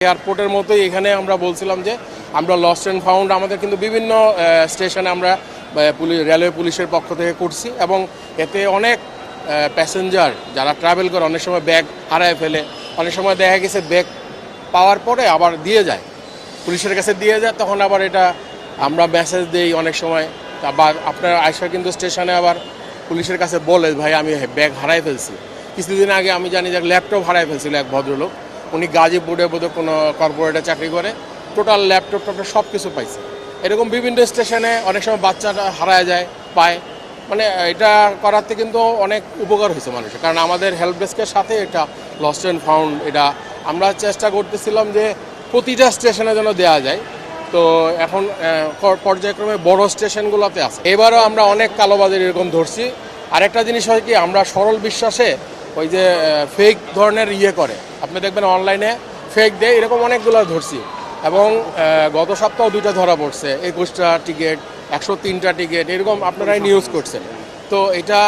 এয়ারপোর্টের মতোই এখানে আমরা বলছিলাম যে আমরা লস্ট অ্যান্ড ফাউন্ড আমাদের কিন্তু বিভিন্ন স্টেশনে আমরা পুলিশ রেলওয়ে পুলিশের পক্ষ থেকে করছি এবং এতে অনেক প্যাসেঞ্জার যারা ট্রাভেল করে অনেক সময় ব্যাগ হারায় ফেলে। অনেক সময় দেখা গেছে ব্যাগ পাওয়ার পরে আবার দিয়ে যায়। পুলিশের কাছে দিয়ে যায়, তখন আবার এটা আমরা মেসেজ দিই অনেক সময়। বা আপনার আয়সা কিন্তু স্টেশনে আবার পুলিশের কাছে বলে, ভাই, আমি ব্যাগ হারাই ফেলছি। কিছুদিন আগে আমি জানি যে ল্যাপটপ হারাই ফেলছিল এক ভদ্রলোক। উনি গাজীপুরে বোধহয় কোনো কর্পোরেটে চাকরি করে টোটাল ল্যাপটপ টপটপ সব কিছু পাইছে। এরকম বিভিন্ন স্টেশনে অনেক সময় বাচ্চাটা হারায় যায়, পায়। মানে এটা করাতে কিন্তু অনেক উপকার হয়েছে মানুষের, কারণ আমাদের হেল্প ডেস্কের সাথে এটা লস্ট অ্যান্ড ফাউন্ড এটা আমরা চেষ্টা করতেছিলাম যে প্রতিটা স্টেশনে যেন দেওয়া যায়। তো এখন পর্যায়ক্রমে বড় স্টেশনগুলোতে আছে। এবারও আমরা অনেক কালোবাজার এরকম ধরছি। আরেকটা জিনিস হয় কি, আমরা সরল বিশ্বাসে ওই যে ফেক ধরনের ইয়ে করে। আপনি দেখবেন অনলাইনে ফেক দেয় এরকম অনেকগুলো ধরছি। এবং গত সপ্তাহ দুইটা ধরা পড়ছে। একুশটা টিকিট একশো তিনটা টিকিট এরকম আপনারাই নিউজ করছেন। তো এটা